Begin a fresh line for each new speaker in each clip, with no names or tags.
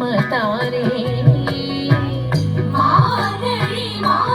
मतारे मारणी मा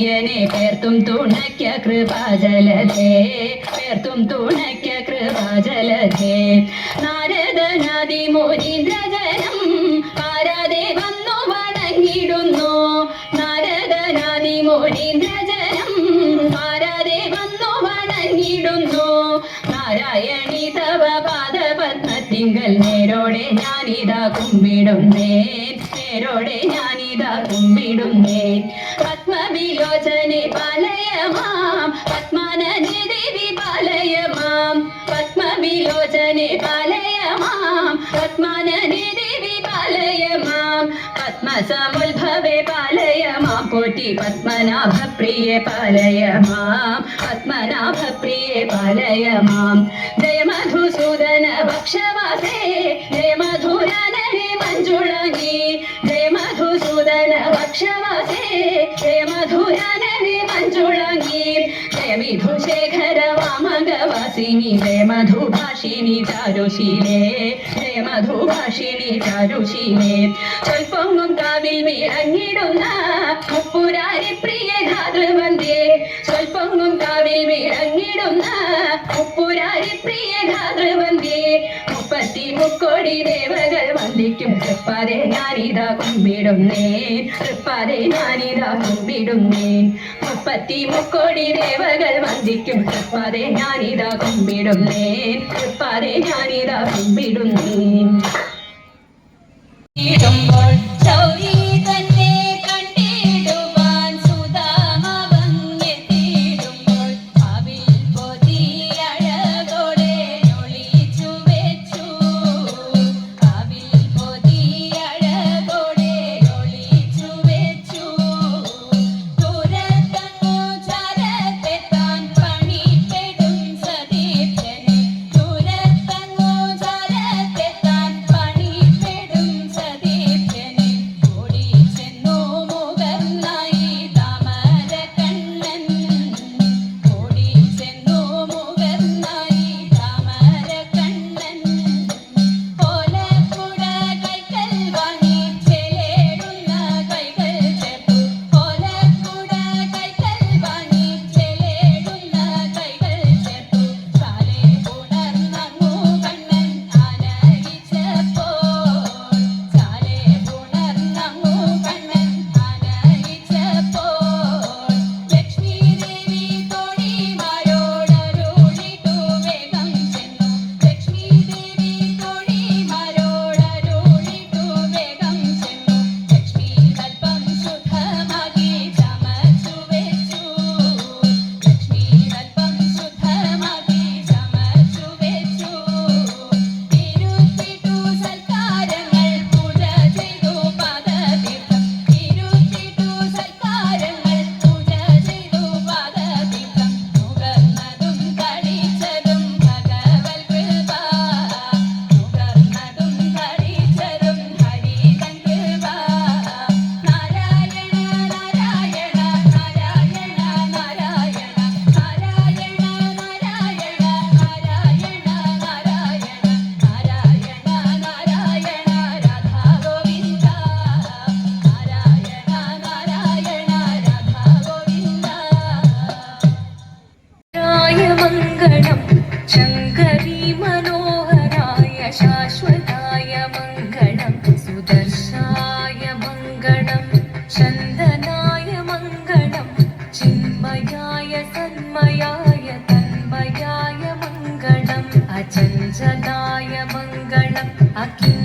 ഒഴിച്ചിന്നടിയനെ പേർത്തും തുണയ്ക്ക കൃപാജലധേ പേർത്തും തുണയ്ക്ക കൃപാജലധേ. നാരദനാദി മോരീന്ദ്രജനം പാരാതെ വന്നു വണങ്ങിടുന്നു. നാരദനാദി മോരീന്ദ്രജനം പാരാതെ വന്നു വണങ്ങിടുന്നു. നാരായണി തവ പാദപത്മത്തിങ്കൽ നേരോടെ ഞാനിതാ കുമ്പിടുന്നേ നേരോടെ ഞാനിതാ കുമ്പിടുന്നേ. പത്മവിലോചനെ പാലയമാം പത്മാനനെ ദേവി പാലയമാം പത്മസമുദ്ഭവേ പാലയമാം പോറ്റി പത്മനാഭ പ്രിയ പാലയമാം പത്മനാഭ പ്രിയ പാലയമാം ജയ മധുസൂദന ഭക്ഷവാസേ വാമകവാസിനി ജയ മധുഭാഷിണി ചാരുശീലേ ജയ ചാരുശീലേ. ചൊൽപ്പൊങ്ങും കാവിൽ മീറങ്ങിടുന്ന മുപ്പുരാരി പ്രിയ ധാതൃവന്ദേ ചൊൽപ്പൊങ്ങും കാവിൽ വിളങ്ങിടുന്ന മുക്കോടി ദേവകൾ വന്ദിക്കും. തൃപ്പാതെ ഞാനിതാ കുമ്പിടുന്നേ. തൃപ്പാതെ ഞാനിതാ കുമ്പിടുന്നേ. മുപ്പത്തി മുക്കോടി ദേവകൾ വന്ദിക്കും. തൃപ്പാതെ ഞാനിതാ കുമ്പിടുന്നേ. തൃപ്പാതെ ഞാനിതാ കുമ്പിടുന്നേ.
தன்மயாய தன்மயாய மங்களம் அச்சஞ்சதாய மங்களம் அகில